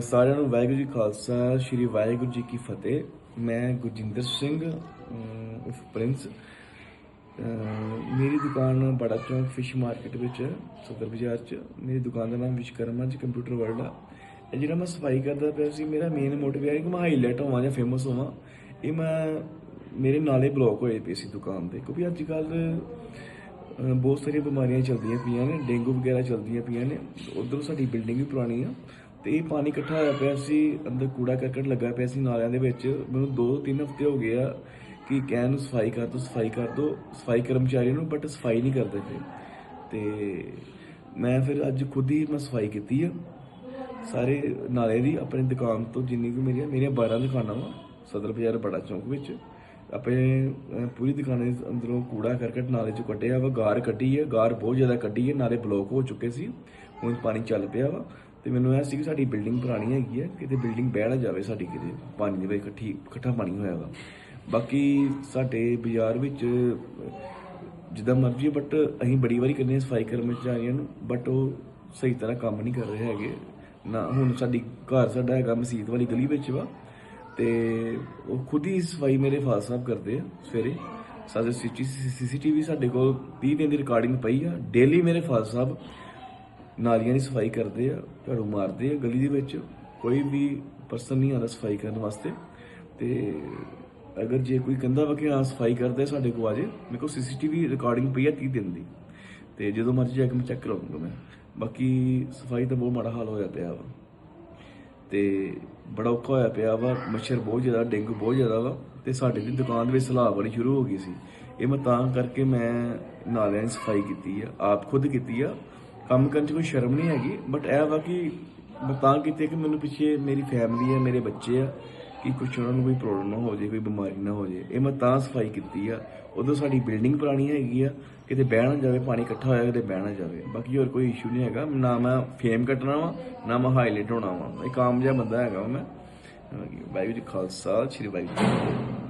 ਸਾਰਿਆਂ ਨੂੰ ਵਾਹਿਗੁਰੂ ਜੀ ਖਾਲਸਾ ਸ੍ਰੀ ਵਾਹਿਗੁਰੂ ਜੀ ਕੀ ਫਤਿਹ। ਮੈਂ ਗੁਰਜਿੰਦਰ ਸਿੰਘ ਅਹ ਪ੍ਰਿੰਸ। ਮੇਰੀ ਦੁਕਾਨ ਬੜਾ ਚੌਂਕ ਫਿਸ਼ ਮਾਰਕੀਟ ਵਿੱਚ ਹੈ, ਸਦਰ ਬਾਜ਼ਾਰ 'ਚ। ਮੇਰੀ ਦੁਕਾਨ ਦਾ ਨਾਮ ਵਿਸ਼ਕਰਮਾ ਜੀ ਕੰਪਿਊਟਰ ਵਰਲਡ ਆ। ਇਹ ਜਿਹੜਾ ਮੈਂ ਸਫ਼ਾਈ ਕਰਦਾ ਪਿਆ ਸੀ ਮੇਰਾ ਮੇਨ ਮੋਟਿਵ ਇਹ ਹੈ ਕਿ ਮੈਂ ਹਾਈਲਾਈਟ ਹੋਵਾਂ ਜਾਂ ਫੇਮਸ ਹੋਵਾਂ। ਇਹ ਮੈਂ ਮੇਰੇ ਨਾਲੇ ਬਲੌਕ ਹੋਏ ਪਏ ਸੀ ਦੁਕਾਨ ਦੇ ਕਿਉਂਕਿ ਅੱਜ ਕੱਲ ਬਹੁਤ ਸਾਰੀਆਂ ਬਿਮਾਰੀਆਂ ਚੱਲਦੀਆਂ ਪਈਆਂ ਨੇ ਡੇਂਗੂ ਵਗੈਰਾ ਚੱਲਦੀਆਂ ਪਈਆਂ ਨੇ। ਉਧਰੋਂ ਸਾਡੀ ਬਿਲਡਿੰਗ ਵੀ ਪੁਰਾਣੀ ਆ। ਤੇ ਇਹ ਪਾਣੀ ਇਕੱਠਾ ਹੋਇਆ ਪਿਆ ਸੀ, ਅੰਦਰ ਕੂੜਾ ਕਰਕਟ ਲੱਗਾ ਪਿਆ ਸੀ ਨਾਲਿਆਂ ਦੇ ਵਿੱਚ। ਮੈਨੂੰ 2-3 ਹਫ਼ਤੇ ਹੋ ਗਏ ਆ ਕਿ ਕਹਿਣ ਨੂੰ ਸਫ਼ਾਈ ਕਰ ਦੋ, ਸਫ਼ਾਈ ਕਰ ਦੋ, ਸਫ਼ਾਈ ਕਰਮਚਾਰੀ ਨੂੰ ਬਟ ਸਫ਼ਾਈ ਨਹੀਂ ਕਰਦੇ ਪਏ। ਤੇ ਮੈਂ ਫਿਰ ਅੱਜ ਖੁਦ ਹੀ ਮੈਂ ਸਫ਼ਾਈ ਕੀਤੀ ਆ। ਸਾਰੇ ਨਾਲੇ ਦੀ ਆਪਣੀ ਦੁਕਾਨ ਤੋਂ ਜਿੰਨੀ ਕੁ ਮੇਰੀਆਂ ਮੇਰੀਆਂ 12 ਦੁਕਾਨਾਂ ਵਾ, ਸਦਰ ਬਾਜ਼ਾਰ ਬੜਾ ਚੌਂਕ ਵਿੱਚ। ਆਪਣੇ ਪੂਰੀ ਦੁਕਾਨਾਂ ਦੇ ਅੰਦਰੋਂ ਕੂੜਾ ਕਰਕਟ ਨਾਲੇ ਚੋਂ ਕੱਢਿਆ ਵਾ, ਗਾਰ ਕੱਢੀ ਹੈ ਗਾਰ ਬਹੁਤ ਜ਼ਿਆਦਾ ਕੱਢੀ ਹੈ ਨਾਲੇ ਬਲੌਕ ਹੋ ਚੁੱਕੇ ਸੀ। ਹੁਣ ਪਾਣੀ ਚੱਲ ਪਿਆ ਵਾ। ਤੇ ਮੈਨੂੰ ਇਹ ਸੀ ਕਿ ਸਾਡੀ ਬਿਲਡਿੰਗ ਪੁਰਾਣੀ ਹੈਗੀ ਹੈ, ਕਿਤੇ ਬਿਲਡਿੰਗ ਬਹਿ ਨਾ ਜਾਵੇ ਸਾਡੀ ਕਿਤੇ ਪਾਣੀ ਦੇ ਵਿੱਚ ਇਕੱਠੀ, ਇਕੱਠਾ ਪਾਣੀ ਹੋਇਆ ਵਾ। ਬਾਕੀ ਸਾਡੇ ਬਾਜ਼ਾਰ ਵਿੱਚ, ਜਿੱਦਾਂ ਮਰਜ਼ੀ ਬਟ ਅਸੀਂ ਬੜੀ ਵਾਰੀ ਕਰਨੇ ਸਫ਼ਾਈ ਕਰਮਚਾਰੀਆਂ ਨੂੰ ਬਟ ਉਹ ਸਹੀ ਤਰ੍ਹਾਂ ਕੰਮ ਨਹੀਂ ਕਰ ਰਹੇ ਹੈਗੇ। ਨਾ, ਹੁਣ ਸਾਡੀ ਘਰ ਸਾਡਾ ਹੈਗਾ ਮਸਜਿਦ ਵਾਲੀ ਗਲੀ ਵਿੱਚ ਵਾ, ਤੇ ਉਹ ਖੁਦ ਹੀ ਸਫ਼ਾਈ ਮੇਰੇ ਫਾਦਰ ਸਾਹਿਬ ਕਰਦੇ ਆ ਸਵੇਰੇ। ਸਾਡੇ ਸੀਸੀਟੀਵੀ ਸਾਡੇ ਕੋਲ 30 ਦਿਨ ਦੀ ਰਿਕਾਰਡਿੰਗ ਪਈ ਆ। ਡੇਲੀ ਮੇਰੇ ਫਾਦਰ ਸਾਹਿਬ ਨਾਲੀਆਂ ਦੀ ਸਫ਼ਾਈ ਕਰਦੇ ਆ, ਝਾੜੂ ਮਾਰਦੇ ਆ ਗਲੀ ਦੇ ਵਿੱਚ, ਕੋਈ ਵੀ ਪਰਸਨ ਨਹੀਂ ਆਉਂਦਾ ਸਫ਼ਾਈ ਕਰਨ ਵਾਸਤੇ। ਤੇ ਅਗਰ ਜੇ ਕੋਈ ਕਹਿੰਦਾ ਵਾ ਕਿ ਹਾਂ ਸਫ਼ਾਈ ਕਰਦੇ ਸਾਡੇ ਕੋਲ ਆਜੇ ਮੇਰੇ ਕੋਲ ਸੀਸੀਟੀਵੀ ਰਿਕਾਰਡਿੰਗ ਪਈ ਆ 30 ਦਿਨ ਦੀ। ਤੇ ਜਦੋਂ ਮਰਜ਼ੀ ਜਾ ਕੇ ਮੈਂ ਚੈੱਕ ਕਰਾਉਂਗਾ ਮੈਂ। ਬਾਕੀ ਸਫ਼ਾਈ ਤਾਂ ਬਹੁਤ ਮਾੜਾ ਹਾਲ ਹੋਇਆ ਪਿਆ ਵਾ। ਤੇ ਬੜਾ ਔਖਾ ਹੋਇਆ ਪਿਆ ਵਾ, ਮੱਛਰ ਬਹੁਤ ਜ਼ਿਆਦਾ, ਡੇਂਗੂ ਬਹੁਤ ਜ਼ਿਆਦਾ ਵਾ। ਤੇ ਸਾਡੇ ਦੀ ਦੁਕਾਨ ਦੇ ਵਿੱਚ ਸਲਾਹ ਬਣੀ ਸ਼ੁਰੂ ਹੋ ਗਈ ਸੀ। ਇਹ ਮੈਂ ਤਾਂ ਕਰਕੇ ਮੈਂ ਨਾਲਿਆਂ ਦੀ ਸਫ਼ਾਈ ਕੀਤੀ ਆ, ਆਪ ਖੁਦ ਕੀਤੀ ਆ। ਕੰਮ ਕਰਨ 'ਚ ਕੋਈ ਸ਼ਰਮ ਨਹੀਂ ਹੈਗੀ ਬਟ ਇਹ ਵਾ ਕਿ ਮੈਂ ਤਾਂ ਕੀਤੀ ਕਿ ਮੈਨੂੰ ਪਿੱਛੇ ਮੇਰੀ ਫੈਮਿਲੀ ਹੈ ਮੇਰੇ ਬੱਚੇ ਆ, ਕਿ ਕੁਛ ਉਹਨਾਂ ਨੂੰ ਕੋਈ ਪ੍ਰੋਬਲਮ ਨਾ ਹੋ ਜਾਏ, ਕੋਈ ਬਿਮਾਰੀ ਨਾ ਹੋ ਜਾਏ। ਇਹ ਮੈਂ ਤਾਂ ਸਫ਼ਾਈ ਕੀਤੀ ਆ। ਉਦੋਂ ਸਾਡੀ ਬਿਲਡਿੰਗ ਪੁਰਾਣੀ ਹੈਗੀ ਆ, ਕਿਤੇ ਬਹਿ ਨਾ ਜਾਵੇ, ਪਾਣੀ ਇਕੱਠਾ ਹੋਇਆ, ਕਿਤੇ ਬਹਿ ਨਾ ਜਾਵੇ। ਬਾਕੀ ਹੋਰ ਕੋਈ ਇਸ਼ੂ ਨਹੀਂ ਹੈਗਾ। ਨਾ ਮੈਂ ਫੇਮ ਕੱਟਣਾ ਵਾ, ਨਾ ਮੈਂ ਹਾਈਲਾਈਟ ਹੋਣਾ ਵਾ। ਇੱਕ ਆਮ ਜਿਹਾ ਬੰਦਾ ਹੈਗਾ ਵਾ ਮੈਂ। ਵਾਹਿਗੁਰੂ ਜੀ ਖਾਲਸਾ, ਸ੍ਰੀ ਵਾਹਿਗੁਰੂ ਜੀ